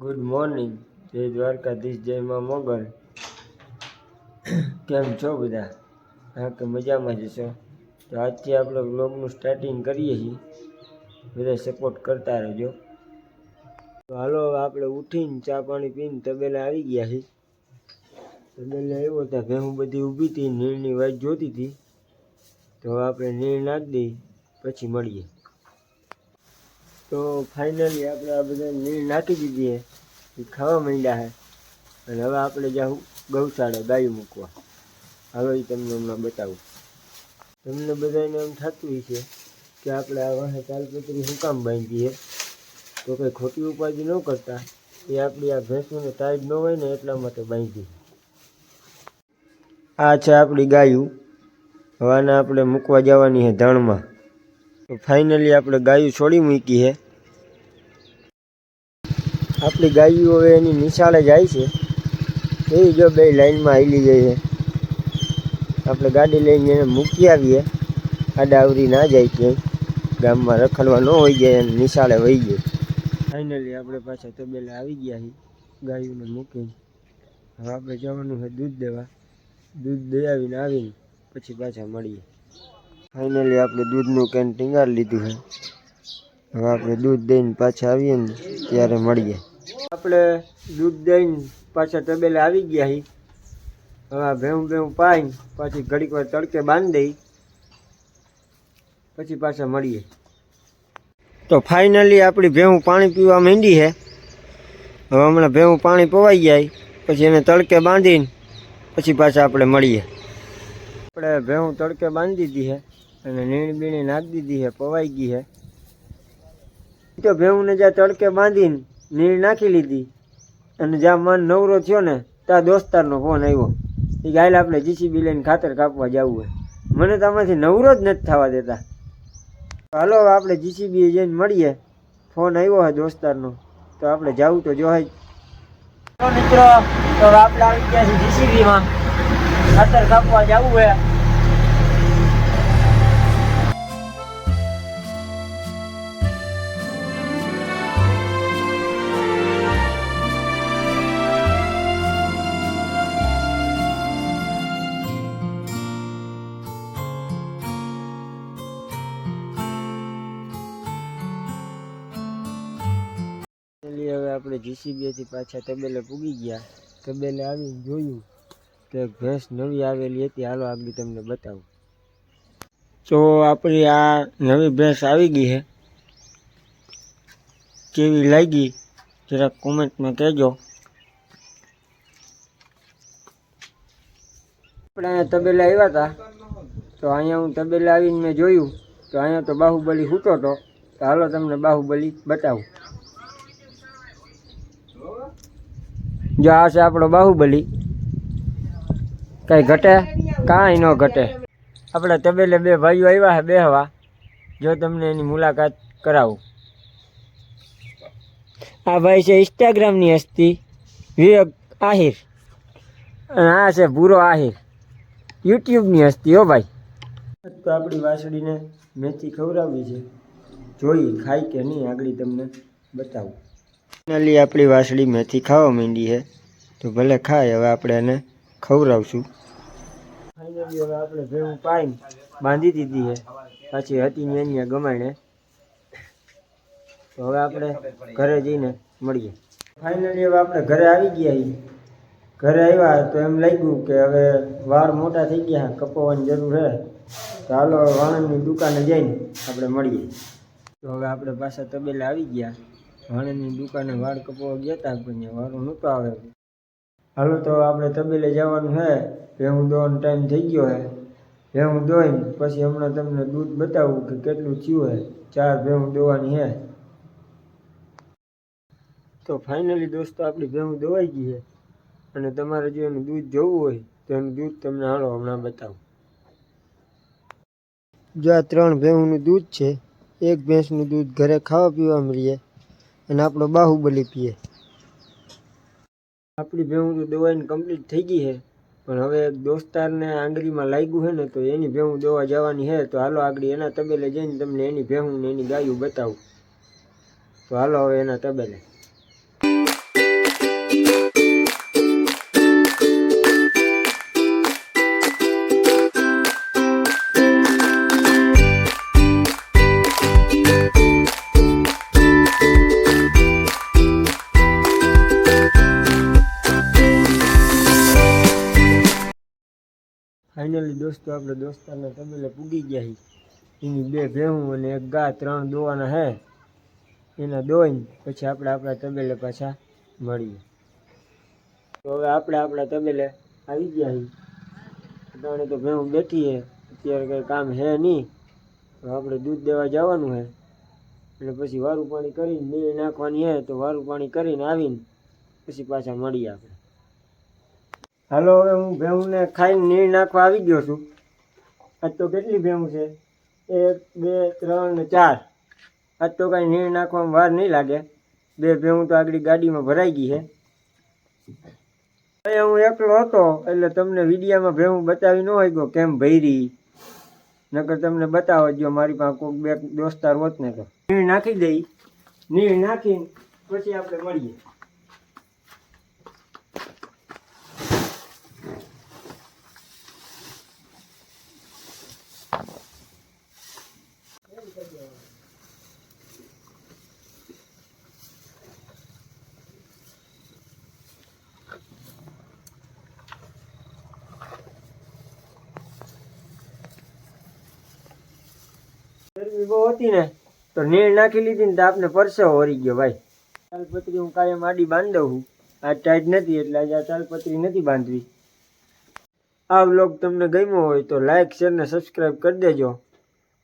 Good morning જય દ્વારકાધીશ, જય માં મોગલ. કેમ છો બધા? હા, કે મજામાં જ છો? તો આજથી આપણે બ્લોગનું સ્ટાર્ટિંગ કરીએ છીએ. બધા સપોર્ટ કરતા રહેજો. તો હાલો આપણે ઉઠીને ચા પાણી પીને તબેલા આવી ગયા છીએ. તબેલા આવ્યો ત્યાં ભેહું બધી ઊભી હતી, નીરની વાત જોતી હતી. તો આપણે નીર નાખી દઈ પછી મળીએ. તો ફાઇનલી આપણે આ બધા નીર નાખી દીધી એ ખાવા માંડ્યા છે. અને હવે આપણે જાઉં ગૌશાળા ગાયું મૂકવા. હવે તમને હમણાં બતાવું. તમને બધાને એમ થતું છે કે આપણે આ વાહે તાલપત્રી શું કામ બાંધીએ? તો કંઈ ખોટી ઉપાધિ ન કરતા. એ આપણી આ ભેંસોને ટાઈટ ન હોય ને એટલા માટે બાંધી આ છે આપણી ગાયું. હવે આપણે મૂકવા જવાની છે ધણમાં. ફાઇનલી આપણે ગાયું છોડી મૂકી છે. આપણી ગાયો હવે એની નિશાળે જાય છે. એ જો બે લાઈનમાં આવી ગઈ છે. આપણે ગાડી લઈને એને મૂકી આવીએ. આડાવરી ના જાય ક્યાંય. ગામમાં રખડવા ન હોય જાય અને નિશાળે વહી જાય ફાઇનલી આપણે પાછા તબેલા આવી ગયા છીએ. ગાયોને મૂકીને. હવે આપણે જવાનું છે દૂધ દેવા. દૂધ દઈ આવીને આવીને પછી પાછા મળીએ. ફાઇનલી આપણે દૂધનું કેન ટીંગાડી લીધું છે. હવે આપણે દૂધ દઈને પાછા આવીએ ને ત્યારે મળીએ. આપણે દૂધ દઈને પાછા તબેલે આવી ગયા હી હવે ભેવું ભેવું પાઈને પાછી ઘડીક વાર તડકે બાંધી દઈ. પછી પાછા મળીએ. તો ફાઇનલી આપણી ભેવું પાણી પીવા માંડી છે. હવે હમણાં ભેવું પાણી પવાઈ જાય. પછી એને તડકે બાંધીને પછી પાછા આપણે મળીએ. આપણે ભેવું તડકે બાંધી દીધી છે. અને નીણી બીણી નાખી દીધી છે, પવાઈ ગઈ છે. તો ભેહુંને જ્યાં તડકે બાંધીને નીણ નાખી લીધી. અને જ્યાં મન નવરો થયો ને, ત્યાં દોસ્તારનો ફોન આવ્યો. એ ગાયલ આપણે જીસીબી લઈને ખાતર કાપવા જવું હોય મને તો આમાંથી નવરો જ નથી થવા દેતા. હાલો આપણે જીસીબી જઈને મળીએ. ફોન આવ્યો હોય દોસ્તારનો. તો આપણે જવું તો જોવાય મિત્રો, તો આપણે આવી ગયા છીએ જીસીબીમાં ખાતર કાપવા જવું હોય હવે આપણે જીસીબીએથી પાછા તબેલે પૂગી ગયા. તબેલે આવીને જોયું કે ભેંસ નવી આવેલી હતી. હાલો આગળ તમને બતાવું. તો આપણી આ નવી ભેંસ આવી ગઈ છે કેવી લાગી? જરાક કોમેન્ટમાં કહેજો. આપણે અહીંયા તબેલા આવ્યા હતા. તો અહીંયા હું તબેલા આવીને મેં જોયું. તો અહીંયા તો બાહુબલી છૂટો હતો. તો હાલો, તમને બાહુબલી બતાવું. જો આ છે આપણો બાહુબલી. કઈ ઘટે? કાંઈ ન ઘટે. આપણે તબેલે બે ભાઈઓ આવ્યા છે બેહવા. જો તમને એની મુલાકાત કરાવું. આ ભાઈ છે ઇન્સ્ટાગ્રામની હસ્તી, વિવેક આહિર. અને આ છે ભૂરો આહિર. યુટ્યુબની હસ્તી હો ભાઈ. તો આપણી વાસળીને મેથી ખવડાવવી છે. જોઈ ખાય કે નહીં, આગળ તમને બતાવું. ફાઇનલી આપણી વાસળી મેથી ખાવા માંડી છે. તો ભલે ખાય, હવે આપણે એને ખવડાવશું. ફાઇનલી હવે આપણે ભેવું પાઈને બાંધી દીધી છે. પાછી હતી ને અહીંયા ગમાણે તો હવે આપણે ઘરે જઈને મળીએ. ફાઇનલી હવે આપણે ઘરે આવી ગયા ઘરે આવ્યા તો એમ લાગ્યું કે હવે વાળ મોટા થઈ ગયા કપાવવાની જરૂર છે. તો હાલો વાણંદની દુકાને જઈને આપણે મળીએ. તો હવે આપણે પાછા તબેલા આવી ગયા. વાણંદની દુકાને વાળ કપવા ગયા હતા પણ વારો નહોતો આવે. હાલો તો આપણે તબેલે જવાનું છે ભેહું દોવાનો ટાઈમ થઈ ગયો હે. ભેહું દોઈને, પછી હમણાં તમને દૂધ બતાવું કે કેટલું થયું હે. ચાર ભેહું દોવાની હે. તો ફાઇનલી દોસ્તો, આપણી ભેહું દોવાઈ ગઈ છે અને તમારે જો એનું દૂધ જોવું હોય, તો એનું દૂધ તમને હાલો હમણાં બતાવું. જો આ ત્રણ ભેહુંનું દૂધ છે, એક ભેંસનું દૂધ ઘરે ખાવા પીવા મળીએ. અને આપણો બાહુબલી પીએ. આપણી ભેહું તો દવાઈને કમ્પ્લીટ થઈ ગઈ છે. પણ હવે એક દોસ્તારને આંગળીમાં લાગ્યું છે ને તો એની ભેહું દવા જવાની છે. તો હાલો આગળ એના તબેલે જઈને તમને એની ભેહું ને એની ગાયું બતાવું. તો હાલો હવે એના તબેલે. ફાઇનલી દોસ્તો, આપણે દોસ્તારના તબેલે પૂગી ગયા છીએ. એની બે ભેહું અને એક ગા ત્રણ દોવાના હે. એના દોઈને પછી આપણે આપણા તબેલે પાછા મળીએ. તો હવે આપણે આપણા તબેલે આવી ગયા છીએ. ત્રણે તો ભેહું બેઠી હે. અત્યારે કંઈ કામ હે નહીં. આપણે દૂધ દેવા જવાનું છે એટલે પછી વારું પાણી કરીને નીર નાખવાની હે. તો વારું પાણી કરીને આવીને પછી પાછા મળીએ આપણે. હાલો હવે હું ભેહુંને ખાઈને નીર નાખવા આવી ગયો છું. આજ તો કેટલી ભેહું છે? એક, બે, ત્રણ ચાર. આજ તો કાંઈ નીર નાખવામાં વાર નહીં લાગે. બે ભેહું તો આગળ ગાડીમાં ભરાઈ ગઈ છે. અહીંયા હું એકલો હતો, એટલે તમને વિડીયામાં ભેહું બતાવી ન હોય ગયો કેમ ભૈરી. નકર તમને બતાવો જો મારી પાસે કોઈક બે દોસ્તાર હોત ને તો. નીર નાખી દઈ. નીર નાખીને પછી આપણે મળીએ. ગરમી બહુ હતી ને, તો નીર નાખી લીધી ને તો આપને પરસેવો વળી ગયો ભાઈ. તાલપત્રી હું કાયમ આડી બાંધી દઉં છું. આજ ટાઈટ નથી, એટલે આજે આ તાલપત્રી નથી બાંધવી. આ વ્લોગ તમને ગમ્યો હોય તો લાઇક શેર ને સબસ્ક્રાઈબ કરી દેજો.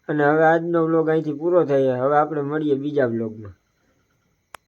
અને હવે આજનો વ્લોગ અહીંથી પૂરો થાય હવે આપણે મળીએ બીજા વ્લોગમાં.